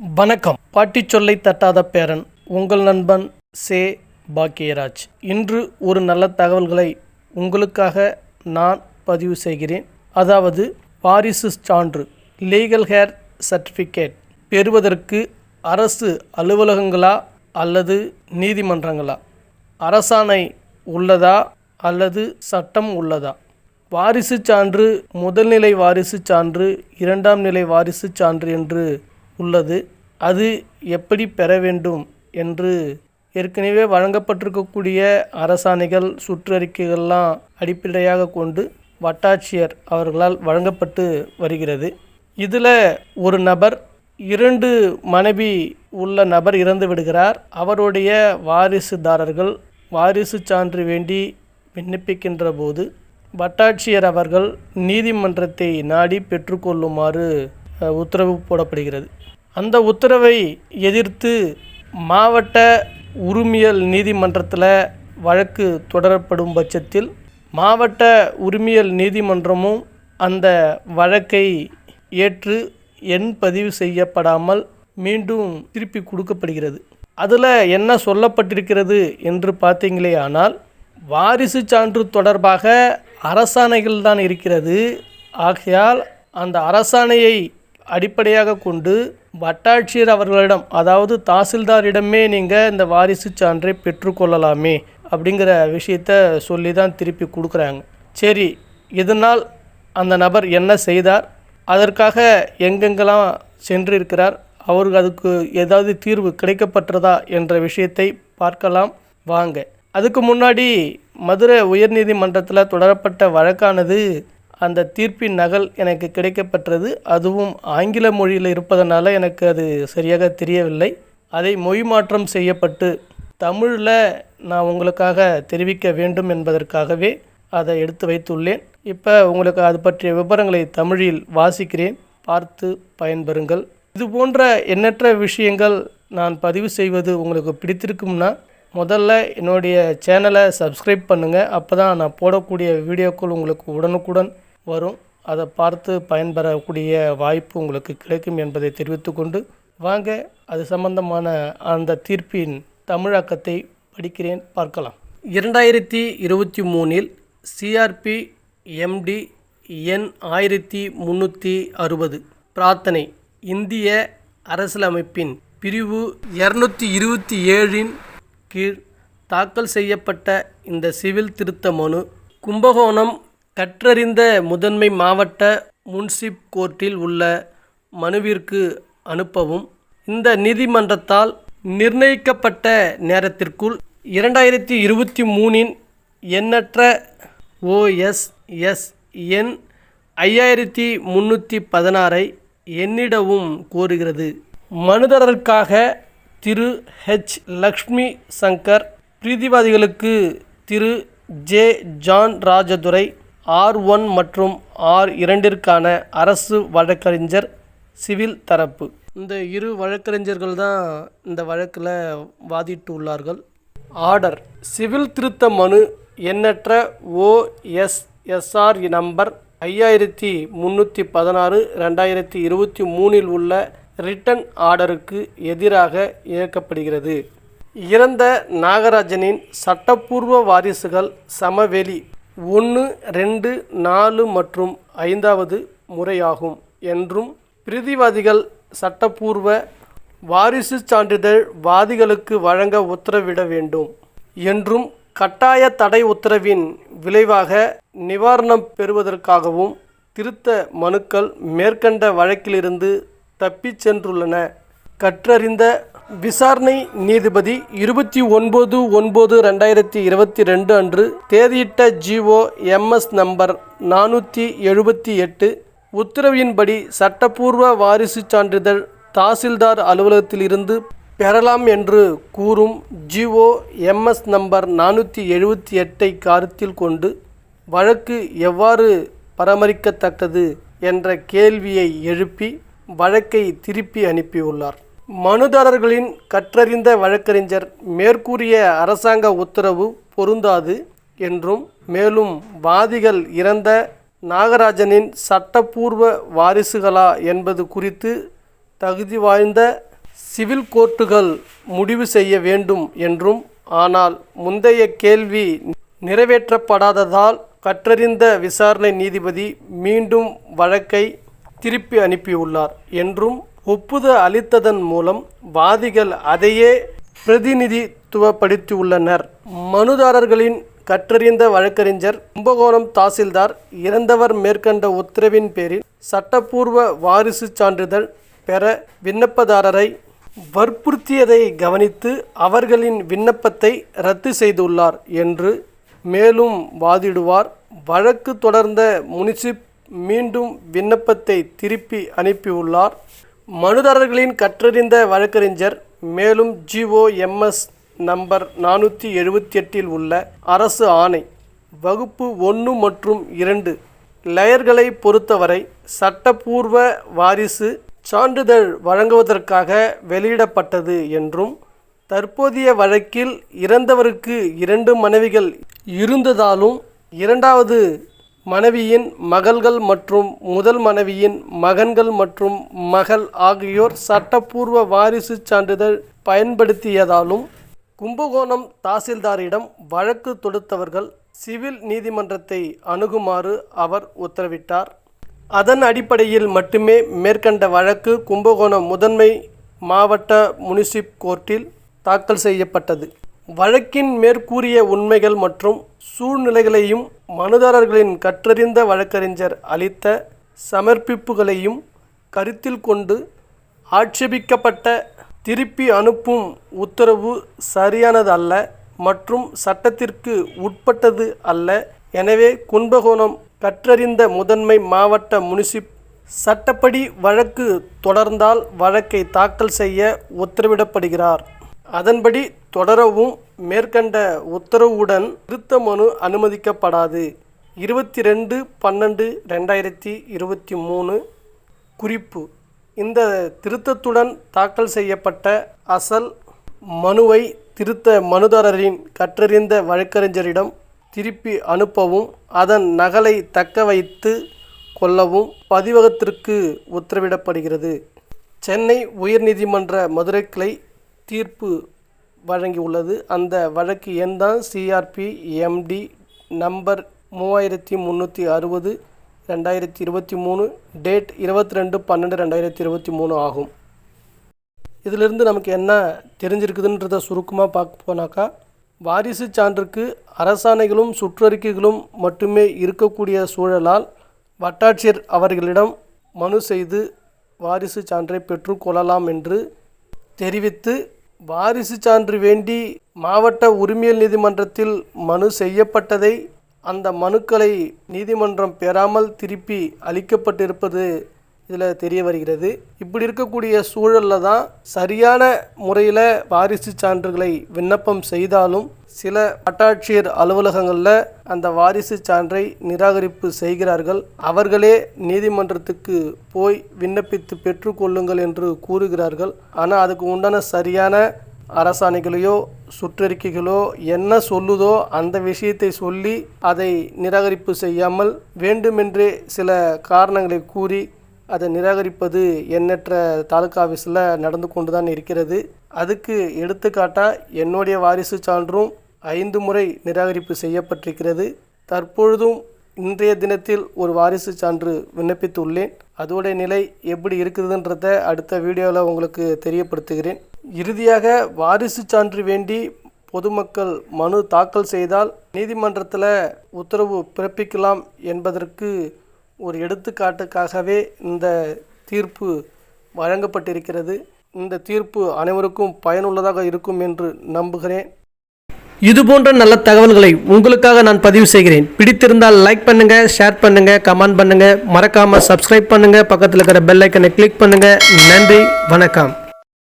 வணக்கம். பாட்டி சொல்லை தட்டாத பேரன் உங்கள் நண்பன் சே. பாக்கியராஜ். இன்று ஒரு நல்ல தகவல்களை உங்களுக்காக நான் பதிவு செய்கிறேன். அதாவது வாரிசு சான்று லீகல் ஹேர் சர்டிஃபிகேட் பெறுவதற்கு அரசு அலுவலகங்களா அல்லது நீதிமன்றங்களா? அரசாணை உள்ளதா அல்லது சட்டம் உள்ளதா? வாரிசு சான்று முதல்நிலை வாரிசு சான்று இரண்டாம் நிலை வாரிசு சான்று என்று உள்ளது. அது எப்படி பெற வேண்டும் என்று ஏற்கனவே வழங்கப்பட்டிருக்கக்கூடிய அரசாணைகள் சுற்றறிக்கைகள்லாம் அடிப்படையாக கொண்டு வட்டாட்சியர் அவர்களால் வழங்கப்பட்டு வருகிறது. இதில் ஒரு நபர் இரண்டு மனைவி உள்ள நபர் இறந்து விடுகிறார். அவருடைய வாரிசுதாரர்கள் வாரிசு சான்று வேண்டி விண்ணப்பிக்கின்ற போது வட்டாட்சியர் அவர்கள் நீதிமன்றத்தை நாடி பெற்றுக்கொள்ளுமாறு உத்தரவு போடப்படுகிறது. அந்த உத்தரவை எதிர்த்து மாவட்ட உரிமையல் நீதிமன்றத்தில் வழக்கு தொடரப்படும் பட்சத்தில் மாவட்ட உரிமையல் நீதிமன்றமும் அந்த வழக்கை ஏற்று எண் பதிவு செய்யப்படாமல் மீண்டும் திருப்பி கொடுக்கப்படுகிறது. அதில் என்ன சொல்லப்பட்டிருக்கிறது என்று பார்த்தீங்களே ஆனால் வாரிசு சான்று தொடர்பாக அரசாணைகள் தான் இருக்கிறது. ஆகையால் அந்த அரசாணையை அடிப்படையாக கொண்டு வட்டாட்சியர் அவர்களிடம் அதாவது தாசில்தாரிடமே நீங்கள் இந்த வாரிசு சான்றை பெற்றுக்கொள்ளலாமே அப்படிங்கிற விஷயத்த சொல்லி தான் திருப்பி கொடுக்குறாங்க. சரி இதனால் அந்த நபர் என்ன செய்தார்? அதற்காக எங்கெங்கெல்லாம் சென்றிருக்கிறார்? அவருக்கு அதுக்கு ஏதாவது தீர்வு கிடைக்கப்பட்டதா என்ற விஷயத்தை பார்க்கலாம். வாங்க. அதுக்கு முன்னாடி மதுரை உயர்நீதிமன்றத்தில் தொடரப்பட்ட வழக்கானது அந்த தீர்ப்பின் நகல் எனக்கு கிடைக்கப்பெற்றது. அதுவும் ஆங்கில மொழியில் இருப்பதனால எனக்கு அது சரியாக தெரியவில்லை. அதை மொழி மாற்றம் செய்யப்பட்டு தமிழில் நான் உங்களுக்காக தெரிவிக்க வேண்டும் என்பதற்காகவே அதை எடுத்து வைத்துள்ளேன். இப்போ உங்களுக்கு அது பற்றிய விவரங்களை தமிழில் வாசிக்கிறேன். பார்த்து பயன்பெறுங்கள். இது போன்ற எண்ணற்ற விஷயங்கள் நான் பதிவு செய்வது உங்களுக்கு பிடித்திருக்கும்னா முதல்ல என்னுடைய சேனலை சப்ஸ்கிரைப் பண்ணுங்கள் அப்போ தான் நான் போடக்கூடிய வீடியோக்கள் உங்களுக்கு உடனுக்குடன் வரும். அதை பார்த்து பயன்பெறக்கூடிய வாய்ப்பு உங்களுக்கு கிடைக்கும் என்பதை தெரிவித்துக்கொண்டு வாங்க அது சம்பந்தமான அந்த தீர்ப்பின் தமிழாக்கத்தை படிக்கிறேன் பார்க்கலாம். இரண்டாயிரத்தி இருபத்தி மூணில் சிஆர்பி எம்டி எண் ஆயிரத்தி முந்நூற்றி அறுபது. பிரார்த்தனை இந்திய அரசியலமைப்பின் பிரிவு இரநூத்தி இருபத்தி ஏழின் கீழ் தாக்கல் செய்யப்பட்ட இந்த சிவில் திருத்த மனு கும்பகோணம் கற்றறிந்த முதன்மை மாவட்ட முன்சிப் கோர்ட்டில் உள்ள மனுவிற்கு அனுப்பவும் இந்த நீதிமன்றத்தால் நிர்ணயிக்கப்பட்ட நேரத்திற்குள் இரண்டாயிரத்தி இருபத்தி மூணின் எண்ணற்ற ஓஎஸ்எஸ் எண் ஐயாயிரத்தி முந்நூற்றி பதினாறை என்னிடவும் கோருகிறது. மனுதாரருக்காக திரு ஹெச். லக்ஷ்மி சங்கர் பிரீதிவாதிகளுக்கு திரு J. John Rajadurai R one மற்றும் ஆர் இரண்டிற்கான அரசு வழக்கறிஞர் சிவில் தரப்பு. இந்த இரு வழக்கறிஞர்கள் தான் இந்த வழக்கில் வாதிட்டு உள்ளார்கள் ஆர்டர். சிவில் திருத்த மனு எண்ணற்ற ஓஎஸ்எஸ்ஆர் நம்பர் ஐயாயிரத்தி முந்நூற்றி பதினாறு ரெண்டாயிரத்தி இருபத்தி மூணில் உள்ள ரிட்டன் ஆர்டருக்கு எதிராக இயக்கப்படுகிறது. இறந்த நாகராஜனின் சட்டப்பூர்வ வாரிசுகள் சமவெளி ஒன்று ரெண்டு நாலு மற்றும் ஐந்தாவது முறையாகும் என்றும் பிரிதிவாதிகள் சட்டப்பூர்வ வாரிசு சான்றிதழ் வாதிகளுக்கு வழங்க உத்தரவிட வேண்டும் என்றும் கட்டாய தடை உத்தரவின் விளைவாக நிவாரணம் பெறுவதற்காகவும் திருத்த மனுக்கள் மேற்கண்ட வழக்கிலிருந்து தப்பிச் சென்றுள்ளன. கற்றறிந்த விசாரணை நீதிபதி இருபத்தி ஒன்பது ஒன்பது ரெண்டாயிரத்தி இருபத்தி ரெண்டு அன்று தேதியிட்ட ஜிஓ எம்எஸ் நம்பர் நானூற்றி எழுபத்தி எட்டு உத்தரவின்படி சட்டப்பூர்வ வாரிசு சான்றிதழ் தாசில்தார் அலுவலகத்திலிருந்து பெறலாம் என்று கூறும் ஜிஓ எம்எஸ் நம்பர் நானூற்றி எழுபத்தி எட்டை கருத்தில் கொண்டு வழக்கு எவ்வாறு பராமரிக்கத்தக்கது என்ற கேள்வியை எழுப்பி வழக்கை திருப்பி அனுப்பியுள்ளார். மனுதாரர்களின் கற்றறிந்த வழக்கறிஞர் மேற்கூறிய அரசாங்க உத்தரவு பொருந்தாது என்றும் மேலும் வாதிகள் இறந்த நாகராஜனின் சட்டப்பூர்வ வாரிசுகளா என்பது குறித்து தகுதி வாய்ந்த சிவில் கோர்ட்டுகள் முடிவு செய்ய வேண்டும் என்றும் ஆனால் முந்தைய கேள்வி நிறைவேற்றப்படாததால் கற்றறிந்த விசாரணை நீதிபதி மீண்டும் வழக்கை திருப்பி அனுப்பியுள்ளார் என்றும் ஒப்புதல் அளித்ததன் மூலம் வாதிகள் அதையே பிரதிநிதித்துவப்படுத்தியுள்ளனர். மனுதாரர்களின் கற்றறிந்த வழக்கறிஞர் கும்பகோணம் தாசில்தார் இறந்தவர் மேற்கண்ட உத்தரவின் பேரில் சட்டப்பூர்வ வாரிசு சான்றிதழ் பெற விண்ணப்பதாரரை வற்புறுத்தியதை கவனித்து அவர்களின் விண்ணப்பத்தை ரத்து செய்துள்ளார் என்று மேலும் வாதிடுவார். வழக்கு தொடர்ந்த முனிசிப் மீண்டும் விண்ணப்பத்தை திருப்பி அனுப்பியுள்ளார். மனுதாரர்களின் கற்றறிந்த வழக்கறிஞர் மேலும் ஜிஓஎம்எஸ் நம்பர் நானூற்றி எழுபத்தி எட்டில் உள்ள அரசு ஆணை வகுப்பு ஒன்று மற்றும் இரண்டு லயர்களை பொறுத்தவரை சட்டப்பூர்வ வாரிசு சான்றிதழ் வழங்குவதற்காக வெளியிடப்பட்டது என்றும் தற்போதைய வழக்கில் இறந்தவருக்கு இரண்டு மனைவிகள் இருந்ததாலும் இரண்டாவது மனைவியின் மகள்கள் மற்றும் முதல் மனைவியின் மகன்கள் மற்றும் மகள் ஆகியோர் சட்டப்பூர்வ வாரிசு சான்றிதழ் பயன்படுத்தியதாலும் கும்பகோணம் தாசில்தாரிடம் வழக்கு தொடுத்தவர்கள் சிவில் நீதிமன்றத்தை அணுகுமாறு அவர் உத்தரவிட்டார். அதன் அடிப்படையில் மட்டுமே மேற்கண்ட வழக்கு கும்பகோணம் முதன்மை மாவட்ட முனிசிப் கோர்ட்டில் தாக்கல் செய்யப்பட்டது. வழக்கின் மேற்கூறிய உண்மைகள் மற்றும் சூழ்நிலைகளையும் மனுதாரர்களின் கற்றறிந்த வழக்கறிஞர் அளித்த சமர்ப்பிப்புகளையும் கருத்தில் கொண்டு ஆட்சேபிக்கப்பட்ட திருப்பி அனுப்பும் உத்தரவு சரியானது அல்ல மற்றும் சட்டத்திற்கு உட்பட்டது அல்ல. எனவே கும்பகோணம் கற்றறிந்த முதன்மை மாவட்ட முனிசிப் சட்டப்படி வழக்கு தொடர்ந்தால் வழக்கை தாக்கல் செய்ய உத்தரவிடப்படுகிறார். அதன்படி தொடரவும் மேற்கண்ட உத்தரவுடன் திருத்த மனு அனுமதிக்கப்படாது. இருபத்தி ரெண்டு பன்னெண்டு ரெண்டாயிரத்தி இருபத்தி மூணு குறிப்பு. இந்த திருத்தத்துடன் தாக்கல் செய்யப்பட்ட அசல் மனுவை திருத்த மனுதாரரின் கற்றறிந்த வழக்கறிஞரிடம் திருப்பி அனுப்பவும் அதன் நகலை தக்க வைத்து கொள்ளவும் பதிவகத்திற்கு உத்தரவிடப்படுகிறது. சென்னை உயர்நீதிமன்ற மதுரை கிளை தீர்ப்பு வழங்கியுள்ளது. அந்த வழக்கு எண் தான் சிஆர்பி எம்டி நம்பர் மூவாயிரத்தி முந்நூற்றி அறுபது ரெண்டாயிரத்தி இருபத்தி மூணு டேட் இருபத்தி ரெண்டு பன்னெண்டு ரெண்டாயிரத்தி இருபத்தி மூணு ஆகும். இதிலிருந்து நமக்கு என்ன தெரிஞ்சிருக்குதுன்றத சுருக்கமாக பார்க்க போனாக்கா வாரிசு சான்றுக்கு அரசாணைகளும் சுற்றறிக்கைகளும் மட்டுமே இருக்கக்கூடிய சூழலால் வட்டாட்சியர் அவர்களிடம் மனு செய்து வாரிசு சான்றை பெற்றுக்கொள்ளலாம் என்று தெரிவித்து வாரிசு சான்று வேண்டி மாவட்ட உரிமையல் நீதிமன்றத்தில் மனு செய்யப்பட்டதை அந்த மனுக்களை நீதிமன்றம் பெறாமல் திருப்பி அளிக்கப்பட்டிருப்பது இதில் தெரிய வருகிறது. இப்படி இருக்கக்கூடிய சூழலில் தான் சரியான முறையில் வாரிசு சான்றுகளை விண்ணப்பம் செய்தாலும் சில வட்டாட்சியர் அலுவலகங்களில் அந்த வாரிசு சான்றை நிராகரிப்பு செய்கிறார்கள். அவர்களே நீதிமன்றத்துக்கு போய் விண்ணப்பித்து பெற்றுக்கொள்ளுங்கள் என்று கூறுகிறார்கள். ஆனால் அதுக்கு உண்டான சரியான அரசாணைகளையோ சுற்றறிக்கைகளோ என்ன சொல்லுதோ அந்த விஷயத்தை சொல்லி அதை நிராகரிப்பு செய்யாமல் வேண்டுமென்றே சில காரணங்களை கூறி அதை நிராகரிப்பது எண்ணற்ற தாலுக்கா ஆஃபீஸில் நடந்து கொண்டு தான் இருக்கிறது. அதுக்கு எடுத்துக்காட்டாக என்னுடைய வாரிசு சான்றும் ஐந்து முறை நிராகரிப்பு செய்யப்பட்டிருக்கிறது. தற்பொழுதும் இன்றைய தினத்தில் ஒரு வாரிசு சான்று விண்ணப்பித்துள்ளேன். அதோடைய நிலை எப்படி இருக்குதுன்றத அடுத்த வீடியோவில் உங்களுக்கு தெரியப்படுத்துகிறேன். இறுதியாக வாரிசு சான்று வேண்டி பொதுமக்கள் மனு தாக்கல் செய்தால் நீதிமன்றத்தில் உத்தரவு பிறப்பிக்கலாம் என்பதற்கு ஒரு எடுத்துக்காட்டுக்காகவே இந்த தீர்ப்பு வழங்கப்பட்டிருக்கிறது. இந்த தீர்ப்பு அனைவருக்கும் பயனுள்ளதாக இருக்கும் என்று நம்புகிறேன். இது போன்ற நல்ல தகவல்களை உங்களுக்காக நான் பதிவு செய்கிறேன். பிடித்திருந்தால் லைக் பண்ணுங்க ஷேர் பண்ணுங்க கமெண்ட் பண்ணுங்க. மறக்காம சப்ஸ்கிரைப் பண்ணுங்க. பக்கத்தில் இருக்கிற பெல் ஐக்கனை கிளிக் பண்ணுங்க. நன்றி வணக்கம்.